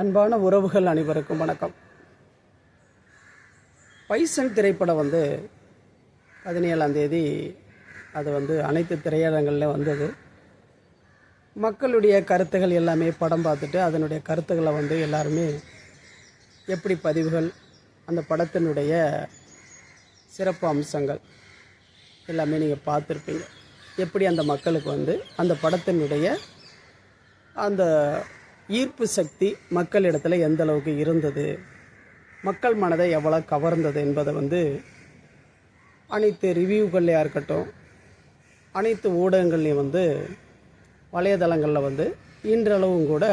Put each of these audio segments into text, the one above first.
அன்பான உறவுகள் அனைவருக்கும் வணக்கம். பைசன் திரைப்படம் வந்து பதினேழாம் தேதி அது வந்து அனைத்து திரையரங்களில் வந்தது. மக்களுடைய கருத்துகள் எல்லாமே படம் பார்த்துட்டு அதனுடைய கருத்துக்களை வந்து எல்லாருமே எப்படி பதிவுகள் அந்த படத்தினுடைய சிறப்பு அம்சங்கள் எல்லாமே நீங்கள் பார்த்துருப்பீங்க. எப்படி அந்த மக்களுக்கு வந்து அந்த படத்தினுடைய அந்த ஈர்ப்பு சக்தி மக்களிடத்தில் எந்த அளவுக்கு இருந்தது? மக்கள் மனதை எவ்வளோ கவர்ந்தது என்பதை வந்து அனைத்து ரிவ்யூக்கள்லையாக இருக்கட்டும் அனைத்து ஊடகங்கள்லையும் வந்து வலைதளங்களில் வந்து இன்றளவும் கூட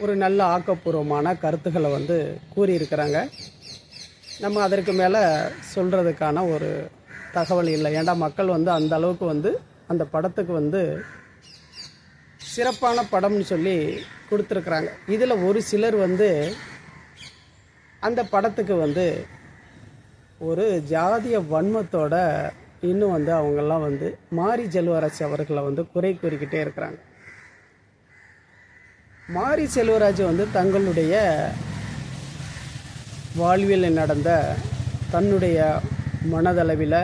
ஒரு நல்ல ஆக்கப்பூர்வமான கருத்துக்களை வந்து கூறியிருக்கிறாங்க. நம்ம அதற்கு மேலே சொல்கிறதுக்கான ஒரு தகவல் இல்லை. ஏன்டா மக்கள் வந்து அந்த அளவுக்கு வந்து அந்த படத்துக்கு வந்து சிறப்பான படம்னு சொல்லி கொடுத்துருக்குறாங்க. இதில் ஒரு சிலர் வந்து அந்த படத்துக்கு வந்து ஒரு ஜாதிய வன்மத்தோட இன்னும் வந்து அவங்கெல்லாம் வந்து மாரி செல்வராஜ் அவர்களை வந்து குறை கூறிக்கிட்டே இருக்கிறாங்க. மாரி செல்வராஜ் வந்து தங்களுடைய வாழ்வில் நடந்த தன்னுடைய மனதளவில்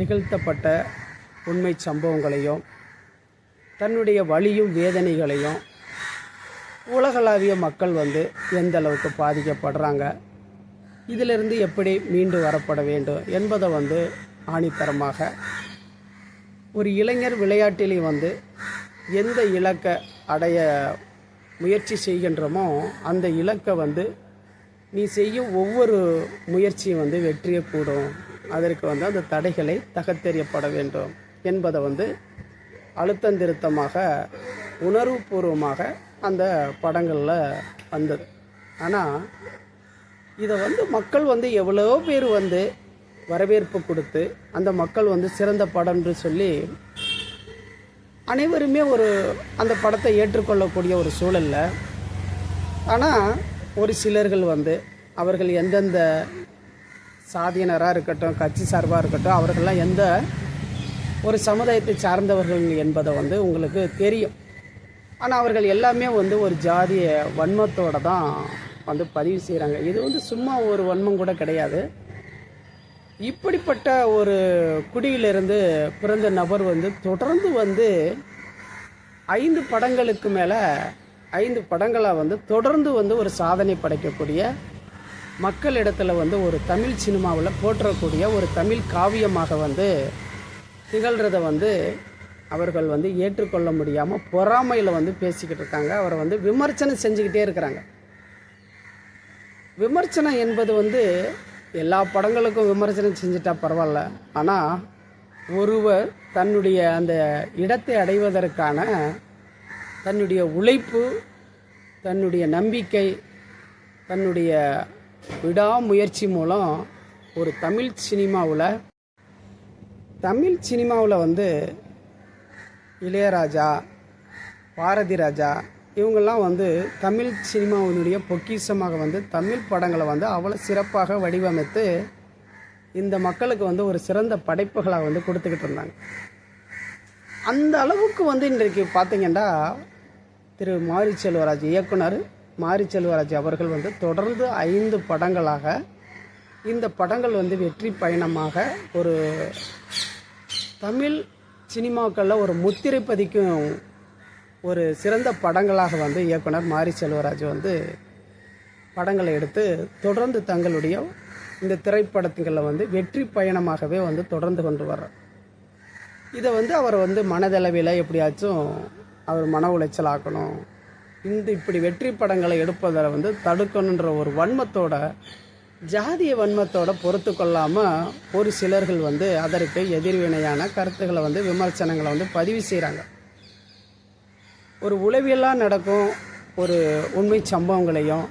நிகழ்த்தப்பட்ட உண்மை சம்பவங்களையும் தன்னுடைய வழியும் வேதனைகளையும் உலகளாவிய மக்கள் வந்து எந்த அளவுக்கு பாதிக்கப்படுறாங்க? இதிலிருந்து எப்படி மீண்டு வரப்பட வேண்டும் என்பதை வந்து ஆணித்தரமாக ஒரு இளைஞர் விளையாட்டிலே வந்து எந்த இலக்கை அடைய முயற்சி செய்கின்றோமோ அந்த இலக்கை வந்து நீ செய்யும் ஒவ்வொரு முயற்சியும் வந்து வெற்றியை கூடும். அதற்கு வந்து அந்த தடைகளை தகத்தெறியப்பட வேண்டும் என்பதை வந்து அழுத்தந்திருத்தமாக உணர்வுபூர்வமாக அந்த படங்களில் வந்தது. ஆனால் இதை வந்து மக்கள் வந்து எவ்வளோ பேர் வந்து வரவேற்பு கொடுத்து அந்த மக்கள் வந்து சிறந்த படம்னு சொல்லி அனைவருமே ஒரு அந்த படத்தை ஏற்றுக்கொள்ளக்கூடிய ஒரு சூழல்ல. ஆனால் ஒரு சிலர்கள் வந்து அவர்கள் எந்தெந்த சாதியினராக இருக்கட்டும் கட்சி சார்பாக இருக்கட்டும் அவர்கள்லாம் எந்த ஒரு சமுதாயத்தை சார்ந்தவர்கள் என்பதை வந்து உங்களுக்கு தெரியும். ஆனால் அவர்கள் எல்லாமே வந்து ஒரு ஜாதிய வன்மத்தோடு தான் வந்து பதிவு செய்கிறாங்க இது வந்து சும்மா ஒரு வன்மம் கூட கிடையாது. இப்படிப்பட்ட ஒரு குடியிலிருந்து பிறந்த நபர் வந்து தொடர்ந்து வந்து ஐந்து படங்களுக்கு மேலே ஐந்து படங்களாக வந்து தொடர்ந்து வந்து ஒரு சாதனை படைக்கக்கூடிய மக்களிடத்தில் வந்து ஒரு தமிழ் சினிமாவில் போற்றக்கூடிய ஒரு தமிழ் காவியமாக வந்து திகழ்கிறத வந்து அவர்கள் வந்து ஏற்றுக்கொள்ள முடியாமல் பொறாமையில் வந்து பேசிக்கிட்டு இருக்காங்க. அவரை வந்து விமர்சனம் செஞ்சுக்கிட்டே இருக்கிறாங்க. விமர்சனம் என்பது வந்து எல்லா படங்களுக்கும் விமர்சனம் செஞ்சுட்டா பரவாயில்ல. ஆனால் ஒருவர் தன்னுடைய அந்த இடத்தை அடைவதற்கான தன்னுடைய உழைப்பு தன்னுடைய நம்பிக்கை தன்னுடைய விடாமுயற்சி மூலம் ஒரு தமிழ் சினிமாவில் தமிழ் சினிமாவில் வந்து இளையராஜா பாரதி ராஜா இவங்கெல்லாம் வந்து தமிழ் சினிமாவினுடைய பொக்கிஷமாக வந்து தமிழ் படங்களை வந்து அவ்வளோ சிறப்பாக வடிவமைத்து இந்த மக்களுக்கு வந்து ஒரு சிறந்த படைப்புகளாக வந்து கொடுத்துக்கிட்டு இருந்தாங்க. அந்த அளவுக்கு வந்து இன்றைக்கு பார்த்தீங்கன்னா திரு மாரி செல்வராஜ் இயக்குனர் மாரி செல்வராஜ் அவர்கள் வந்து தொடர்ந்து ஐந்து படங்களாக இந்த படங்கள் வந்து வெற்றி பயணமாக ஒரு தமிழ் சினிமாக்களில் ஒரு முத்திரை பதிக்கும் ஒரு சிறந்த படங்களாக வந்து இயக்குனர் மாரி செல்வராஜ் வந்து படங்களை எடுத்து தொடர்ந்து தங்களுடைய இந்த திரைப்படத்துங்களில் வந்து வெற்றி பயணமாகவே வந்து தொடர்ந்து கொண்டு வர்றார். இதை வந்து அவர் வந்து மனதளவில் எப்படியாச்சும் அவர் மன உளைச்சல் ஆக்கணும். இந்த இப்படி வெற்றி படங்களை எடுப்பதை வந்து தடுக்கணுன்ற ஒரு வன்மத்தோட ஜாதிய வன்மத்தோட பொறுத்து கொள்ளாமல் ஒரு சிலர்கள் வந்து அதற்கு எதிர்வினையான கருத்துக்களை வந்து விமர்சனங்களை வந்து பதிவு செய்கிறாங்க ஒரு உளவியலாக நடக்கும் ஒரு உண்மை சம்பவங்களையும்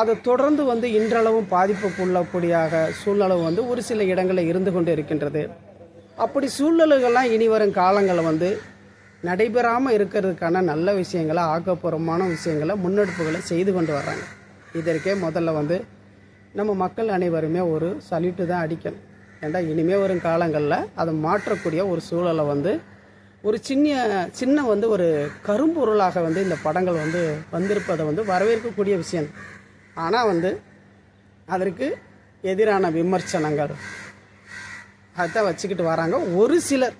அதை தொடர்ந்து வந்து இன்றளவும் பாதிப்புக்குள்ளக்கூடியாக சூழ்நிலை வந்து ஒரு சில இடங்களில் இருந்து கொண்டு இருக்கின்றது. அப்படி சூழ்நிலைகள்லாம் இனி வரும் காலங்களில் வந்து நடைபெறாமல் இருக்கிறதுக்கான நல்ல விஷயங்களை ஆக்கப்பூர்வமான விஷயங்களை முன்னெடுப்புகளை செய்து கொண்டு வர்றாங்க. இதற்கே முதல்ல வந்து நம்ம மக்கள் அனைவருமே ஒரு சல்யூட்டு தான் அடிக்கணும். ஏன்டா இனிமேல் வரும் காலங்களில் அதை மாற்றக்கூடிய ஒரு சூழலை வந்து ஒரு சின்ன சின்ன வந்து ஒரு கரும்பொருளாக வந்து இந்த படங்கள் வந்து வந்திருப்பதை வந்து வரவேற்கக்கூடிய விஷயம். ஆனால் வந்து அதற்கு எதிரான விமர்சனங்கள் அதான் வச்சுக்கிட்டு வராங்க. ஒரு சிலர்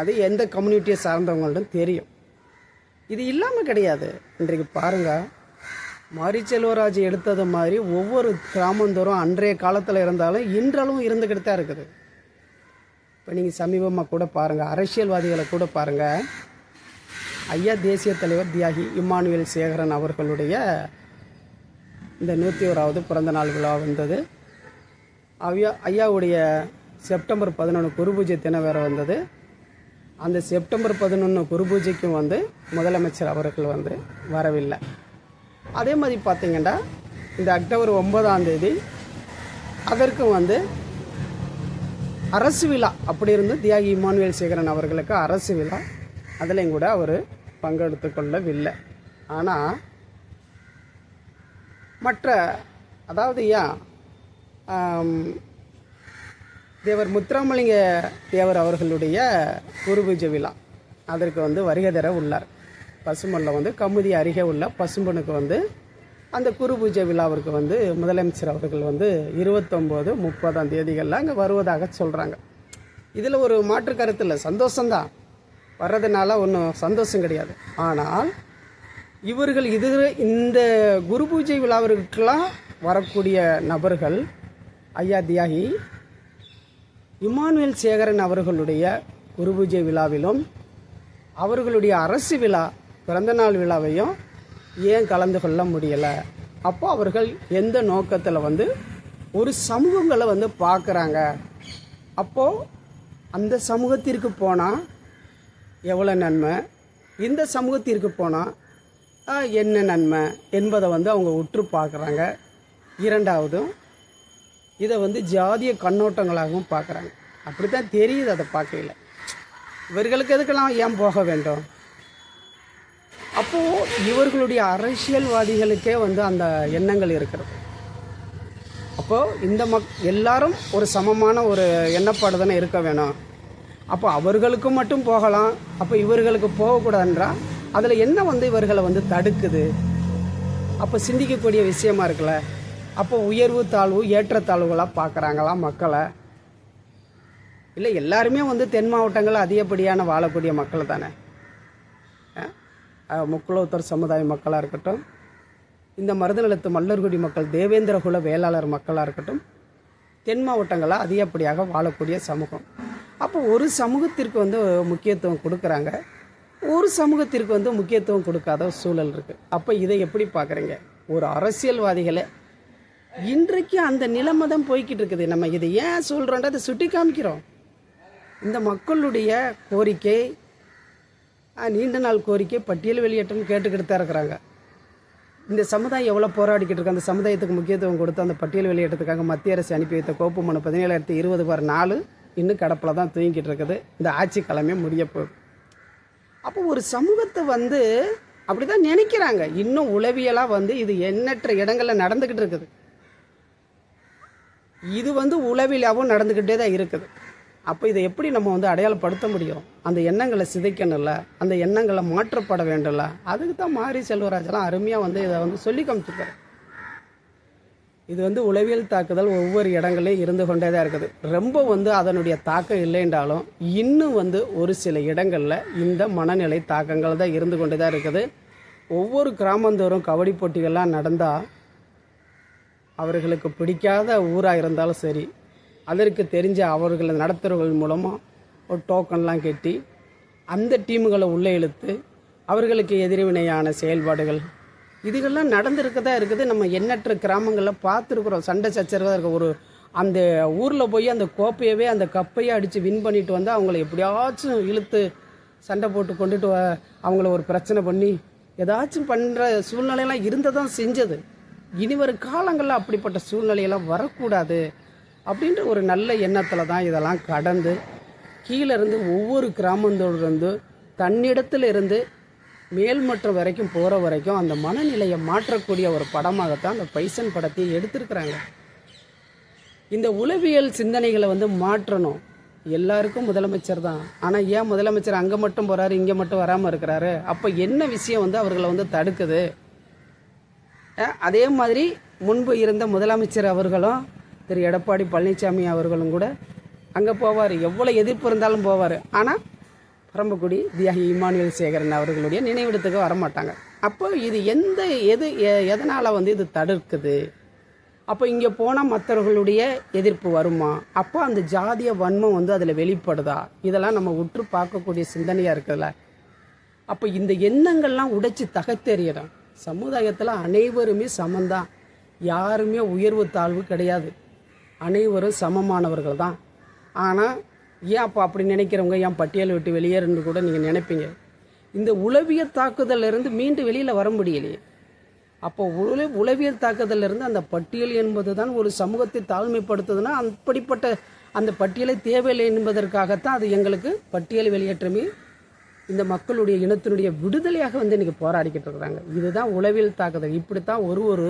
அது எந்த கம்யூனிட்டியை சார்ந்தவங்கள்டும் தெரியும். இது இல்லாமல் கிடையாது. இன்றைக்கு பாருங்கள் மாரி செல்வராஜ் எடுத்தது மாதிரி ஒவ்வொரு கிராமந்தோறும் அன்றைய காலத்தில் இருந்தாலும் இன்றளவும் இருந்துக்கிட்டு தான் இருக்குது. இப்போ நீங்கள் சமீபமாக கூட பாருங்கள் அரசியல்வாதிகளை கூட பாருங்கள் ஐயா தேசிய தலைவர் தியாகி இம்மானுவேல் சேகரன் அவர்களுடைய இந்த நூற்றி ஓராவது பிறந்த நாள் விழா வந்தது. ஐயா ஐயாவுடைய செப்டம்பர் பதினொன்று குருபூஜை தினம் வேறு வந்தது. அந்த செப்டம்பர் பதினொன்று குருபூஜைக்கும் வந்து முதலமைச்சர் அவர்கள் வந்து வரவில்லை. அதே மாதிரி பார்த்தீங்கன்னா இந்த அக்டோபர் ஒன்பதாம் தேதி அதற்கும் வந்து அரசு விழா அப்படி இருந்து தியாகி இமானுவேல் சேகரன் அவர்களுக்கு அரசு விழா. அதுலேயும் கூட அவர் பங்கெடுத்து கொள்ளவில்லை. ஆனால் மற்ற அதாவது ஏன் தேவர் முத்துராமலிங்க தேவர் அவர்களுடைய குருபூஜை விழா. அதற்கு வந்து வருகை தர உள்ளார். பசுமல்ல வந்து கமுதி அருகே உள்ள பசும்பனுக்கு வந்து அந்த குரு பூஜை விழாவிற்கு வந்து முதலமைச்சர் அவர்கள் வந்து இருபத்தொம்போது முப்பதாம் தேதிகளில் அங்கே வருவதாக சொல்கிறாங்க இதில் ஒரு மாற்று கருத்து இல்லை சந்தோஷம்தான். வர்றதுனால ஒன்றும் சந்தோஷம் கிடையாது. ஆனால் இவர்கள் இது இந்த குரு பூஜை விழாவிற்கெல்லாம் வரக்கூடிய நபர்கள் ஐயா தியாகி இமானுவேல் சேகரன் அவர்களுடைய குரு பூஜை விழாவிலும் அவர்களுடைய அரசு விழா பிறந்தநாள் விழாவையும் ஏன் கலந்து கொள்ள முடியலை? அப்போ அவர்கள் எந்த நோக்கத்தில் வந்து ஒரு சமூகங்களை வந்து பார்க்குறாங்க. அப்போது அந்த சமூகத்திற்கு போனால் எவ்வளோ நன்மை? இந்த சமூகத்திற்கு போனால் என்ன நன்மை என்பதை வந்து அவங்க உற்று பார்க்குறாங்க. இரண்டாவதும் இதை வந்து ஜாதிய கண்ணோட்டங்களாகவும் பார்க்குறாங்க. அப்படி தான் தெரியுது அதை பார்க்கையில். இவர்களுக்கு எதுக்கெல்லாம் ஏன் போக வேண்டும்? அப்போது இவர்களுடைய அரசியல்வாதிகளுக்கே வந்து அந்த எண்ணங்கள் இருக்கிறது. அப்போது இந்த மக் எல்லாரும் ஒரு சமமான ஒரு எண்ணப்பாடு தானே இருக்க வேணும். அப்போ அவர்களுக்கு மட்டும் போகலாம். அப்போ இவர்களுக்கு போகக்கூடாதுன்றா? அதில் என்ன வந்து இவர்களை வந்து தடுக்குது? அப்போ சிந்திக்கக்கூடிய விஷயமா இருக்குல்ல? அப்போ உயர்வு தாழ்வு ஏற்றத்தாழ்வுகளாக பார்க்குறாங்களா மக்களை? இல்லை எல்லாருமே வந்து தென் மாவட்டங்கள் அதிகப்படியான வாழக்கூடிய மக்கள் தானே? முக்குளத்தூர் சமுதாய மக்களாக இருக்கட்டும் இந்த மருதநிலத்து மல்லர்குடி மக்கள் தேவேந்திரகுல வேளாளர் மக்களாக இருக்கட்டும் தென் மாவட்டங்களாக அதிகப்படியாக வாழக்கூடிய சமூகம். அப்போ ஒரு சமூகத்திற்கு வந்து முக்கியத்துவம் கொடுக்குறாங்க. ஒரு சமூகத்திற்கு வந்து முக்கியத்துவம் கொடுக்காத சூழல் இருக்குது அப்போ இதை எப்படி பார்க்குறீங்க ஒரு அரசியல்வாதிகளை இன்றைக்கு அந்த நிலைமை தான் போய்கிட்டு இருக்குது. நம்ம இதை ஏன் சொல்கிறோன்றதை சுட்டி காமிக்கிறோம் இந்த மக்களுடைய கோரிக்கை நீண்ட நாள் கோரிக்கை பட்டியல் வெளியேற்றம்னு கேட்டுக்கிட்டு தான் இருக்கிறாங்க. இந்த சமுதாயம் எவ்வளோ போராடிக்கிட்டு இருக்கு அந்த சமுதாயத்துக்கு முக்கியத்துவம் கொடுத்து அந்த பட்டியல் வெளியேற்றத்துக்காக மத்திய அரசு அனுப்பி வைத்த கோப்பு மனு பதினேழாயிரத்தி இருபது பார் நாலு இன்னும் கடப்பில் தான் தூங்கிக்கிட்டு இருக்குது. இந்த ஆட்சி கிழமை முடிய போகுது அப்போ ஒரு சமூகத்தை வந்து அப்படி தான் நினைக்கிறாங்க. இன்னும் உளவியலாக வந்து இது எண்ணற்ற இடங்களில் நடந்துக்கிட்டு இருக்குது. இது வந்து உளவியலாகவும் நடந்துக்கிட்டே தான் இருக்குது. அப்போ இதை எப்படி நம்ம வந்து அடையாளப்படுத்த முடியும்? அந்த எண்ணங்களை சிதைக்கணும்ல? அந்த எண்ணங்களை மாற்றப்பட வேண்டும்ல? அதுக்கு தான் மாரி செல்வராஜெல்லாம் அருமையாக வந்து இதை வந்து சொல்லி காமிச்சிருக்காரு. இது வந்து உளவியல் தாக்குதல் ஒவ்வொரு இடங்களையும் இருந்து கொண்டே தான் இருக்குது. ரொம்ப வந்து அதனுடைய தாக்கம் இல்லைன்றாலும் இன்னும் வந்து ஒரு சில இடங்களில் இந்த மனநிலை தாக்கங்கள் தான் இருந்து கொண்டே தான் இருக்குது. ஒவ்வொரு கிராமந்தோறும் கபடி போட்டிகள்லாம் நடந்தால் அவர்களுக்கு பிடிக்காத ஊராக இருந்தாலும் சரி அதற்கு தெரிஞ்ச அவர்களை நடத்துகிறவர்கள் மூலமாக ஒரு டோக்கன்லாம் கட்டி அந்த டீமுகளை உள்ளே இழுத்து அவர்களுக்கு எதிர்வினையான செயல்பாடுகள். இதுகள்லாம் நடந்திருக்க தான் இருக்குது. நம்ம எண்ணற்ற கிராமங்களில் பார்த்துருக்குறோம். சண்டை சச்சரவாக இருக்க ஒரு அந்த ஊரில் போய் அந்த கோப்பையவே அந்த கப்பையே அடித்து வின் பண்ணிட்டு வந்து அவங்கள எப்படியாச்சும் இழுத்து சண்டை போட்டு கொண்டுட்டு வ அவங்கள ஒரு பிரச்சனை பண்ணி ஏதாச்சும் பண்ணுற சூழ்நிலையெல்லாம் இருந்ததான் செஞ்சது. இனி வரும் காலங்களில் அப்படிப்பட்ட சூழ்நிலையெல்லாம் வரக்கூடாது. அப்படின்ற ஒரு நல்ல எண்ணத்தில் தான் இதெல்லாம் கடந்து கீழே இருந்து ஒவ்வொரு கிராமத்தோடு இருந்து தன்னிடத்தில் இருந்து மேல்மட்டம் வரைக்கும் போகிற வரைக்கும் அந்த மனநிலையை மாற்றக்கூடிய ஒரு படமாகத்தான் அந்த பைசன் படத்தை எடுத்திருக்கிறாங்க. இந்த உளவியல் சிந்தனைகளை வந்து மாற்றணும். எல்லாருக்கும் முதலமைச்சர் தான். ஆனால் ஏன் முதலமைச்சர் அங்கே மட்டும் போகிறாரு இங்கே மட்டும் வராமல் இருக்கிறாரு? அப்போ என்ன விஷயம் வந்து அவர்களை வந்து தடுக்குது? அதே மாதிரி முன்பு இருந்த முதலமைச்சர் அவர்களும் திரு எடப்பாடி பழனிசாமி அவர்களும் கூட அங்கே போவார். எவ்வளோ எதிர்ப்பு இருந்தாலும் போவார். ஆனால் பரம்பக்குடி தியாகி இமானுவேல் சேகரன் அவர்களுடைய நினைவிடத்துக்கு வரமாட்டாங்க. அப்போ இது எந்த எது எ- எதனால் வந்து இது தடுக்குது? அப்போ இங்கே போனால் மற்றவர்களுடைய எதிர்ப்பு வருமா? அப்போ அந்த ஜாதிய வன்மம் வந்து அதில் வெளிப்படுதா? இதெல்லாம் நம்ம உற்று பார்க்கக்கூடிய சிந்தனையாக இருக்குதுல்ல. அப்போ இந்த எண்ணங்கள்லாம் உடைச்சி தகத்தெறியணும் சமுதாயத்தில் அனைவருமே சமந்தான் யாருமே உயர்வு தாழ்வு கிடையாது. அனைவரும் சமமானவர்கள் தான். ஆனால் ஏன் அப்போ அப்படி நினைக்கிறவங்க? ஏன் பட்டியல் விட்டு வெளியேறுன்னு கூட நீங்கள் நினைப்பீங்க. இந்த உளவியல் தாக்குதலிருந்து மீண்டு வெளியில் வர முடியலையே. அப்போ உள உளவியல் தாக்குதலிருந்து அந்த பட்டியல் என்பது தான் ஒரு சமூகத்தை தாழ்மைப்படுத்துதுன்னா அப்படிப்பட்ட அந்த பட்டியலை தேவையில்லை என்பதற்காகத்தான் அது எங்களுக்கு பட்டியல் வெளியேற்றமே இந்த மக்களுடைய இனத்தினுடைய விடுதலையாக வந்து இன்றைக்கி போராடிக்கிட்டு இருக்கிறாங்க. இதுதான் உளவியல் தாக்குதல். இப்படித்தான் ஒரு ஒரு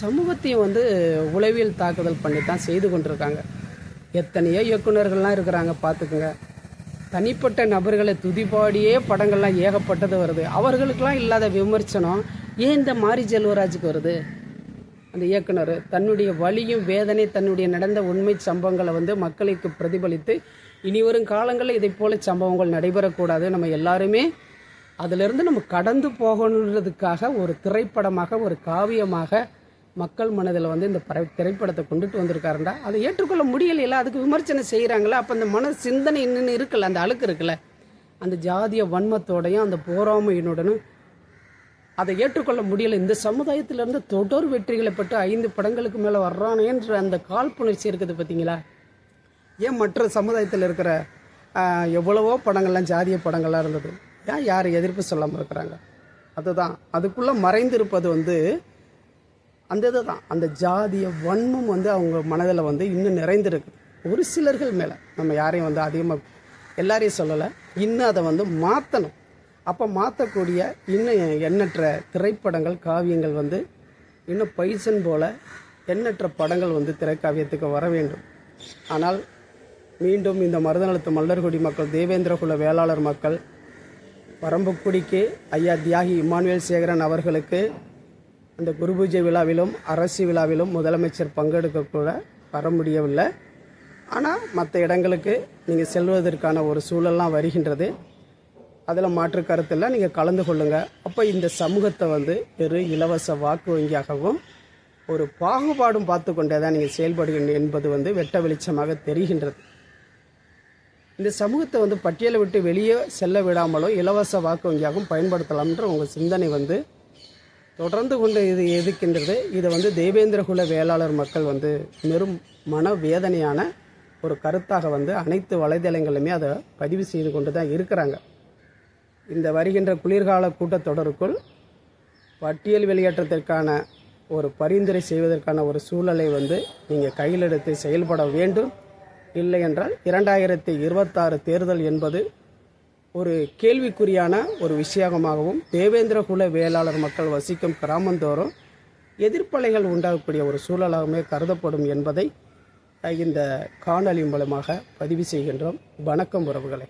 சமூகத்தையும் வந்து உளவியல் தாக்குதல் பண்ணி தான் செய்து கொண்டிருக்காங்க. எத்தனையோ இயக்குனர்கள்லாம் இருக்கிறாங்க பார்த்துக்குங்க. தனிப்பட்ட நபர்களை துதிப்பாடியே படங்கள்லாம் ஏகப்பட்டது வருது. அவர்களுக்கெல்லாம் இல்லாத விமர்சனம் ஏன் இந்த மாரி செல்வராஜுக்கு வருது? அந்த இயக்குனர் தன்னுடைய வலியும் வேதனை தன்னுடைய நடந்த உண்மை சம்பவங்களை வந்து மக்களுக்கு பிரதிபலித்து இனி வரும் காலங்களில் இதை போல சம்பவங்கள் நடைபெறக்கூடாது. நம்ம எல்லாருமே அதிலிருந்து நம்ம கடந்து போகணுன்றதுக்காக ஒரு திரைப்படமாக ஒரு காவியமாக மக்கள் மனதில் வந்து இந்த திரைப்படத்தை கொண்டுட்டு வந்திருக்காருண்டா. அதை ஏற்றுக்கொள்ள முடியலையில அதுக்கு விமர்சனம் செய்கிறாங்களா அப்போ அந்த மன சிந்தனை என்னென்னு இருக்குல்ல அந்த அழுக்கு இருக்குல்ல? அந்த ஜாதிய வன்மத்தோடையும் அந்த போராமையினுடனும் அதை ஏற்றுக்கொள்ள முடியல. இந்த சமுதாயத்திலிருந்து தொடர் வெற்றிகளை பெற்று ஐந்து படங்களுக்கு மேலே வர்றானேன்ற அந்த காழ்ப்புணர்ச்சி இருக்குது பார்த்தீங்களா ஏன் மற்ற சமுதாயத்தில் இருக்கிற எவ்வளவோ படங்கள்லாம் ஜாதிய படங்கள்லாம் இருந்தது. ஏன் யார் எதிர்ப்பு சொல்லாமல் இருக்கிறாங்க? அதுதான். அதுக்குள்ளே மறைந்திருப்பது வந்து அந்த இதுதான். அந்த ஜாதிய வன்மம் வந்து அவங்க மனதில் வந்து இன்னும் நிறைந்திருக்கு. ஒரு சிலர்கள் மேலே. நம்ம யாரையும் வந்து அதிகமாக எல்லாரையும் சொல்லலை. இன்னும் அதை வந்து மாற்றணும் அப்போ மாற்றக்கூடிய இன்னும் எண்ணற்ற திரைப்படங்கள் காவியங்கள் வந்து இன்னும் பைசன் போல் எண்ணற்ற படங்கள் வந்து திரைக்காவியத்துக்கு வர வேண்டும். ஆனால் மீண்டும் இந்த மருதநலத்து மல்லர்குடி மக்கள் தேவேந்திரகுல வேளாளர் மக்கள் பரம்புக்குடிக்கு ஐயா தியாகி இமானுவேல் சேகரன் அவர்களுக்கு அந்த குரு பூஜை விழாவிலும் அரசு விழாவிலும் முதலமைச்சர் பங்கெடுக்க கூட வர முடியவில்லை. ஆனால் மற்ற இடங்களுக்கு நீங்கள் செல்வதற்கான ஒரு சூழல்லாம் வருகின்றது. அதில் மாற்று கருத்தில் நீங்கள் கலந்து கொள்ளுங்கள் அப்போ இந்த சமூகத்தை வந்து பெரு இலவச வாக்கு வங்கியாகவும் ஒரு பாகுபாடும் பார்த்து கொண்டே தான் நீங்கள் செயல்படுகின்ற என்பது வந்து வெட்ட வெளிச்சமாக தெரிகின்றது. இந்த சமூகத்தை வந்து பட்டியலை விட்டு வெளியே செல்ல விடாமலோ இலவச வாக்கு வங்கியாகவும் பயன்படுத்தலாம்ன்ற உங்கள் சிந்தனை வந்து தொடர்ந்து கொண்டு இது எதிர்க்கின்றது இதை வந்து தேவேந்திரகுல வேளாளர் மக்கள் வந்து பெரும் மன வேதனையான ஒரு கருத்தாக வந்து அனைத்து வலைதளங்களுமே அதை பதிவு செய்து கொண்டு தான் இருக்கிறாங்க. இந்த வருகின்ற குளிர்கால கூட்டத்தொடருக்குள் பட்டியல் வெளியேற்றத்திற்கான ஒரு பரிந்துரை செய்வதற்கான ஒரு சூழலை வந்து நீங்கள் கையில் எடுத்து செயல்பட வேண்டும். இல்லை என்றால் இரண்டாயிரத்தி இருபத்தாறு தேர்தல் என்பது ஒரு கேள்விக்குறியான ஒரு விஷயமாகவும் தேவேந்திரகுல வேளாளர் மக்கள் வசிக்கும் கிராமந்தோறும் எதிர்ப்பலைகள் உண்டாகக்கூடிய ஒரு சூழலாகவே கருதப்படும் என்பதை இந்த காணொளி மூலமாக பதிவு செய்கின்றோம். வணக்கம் உறவுகளை.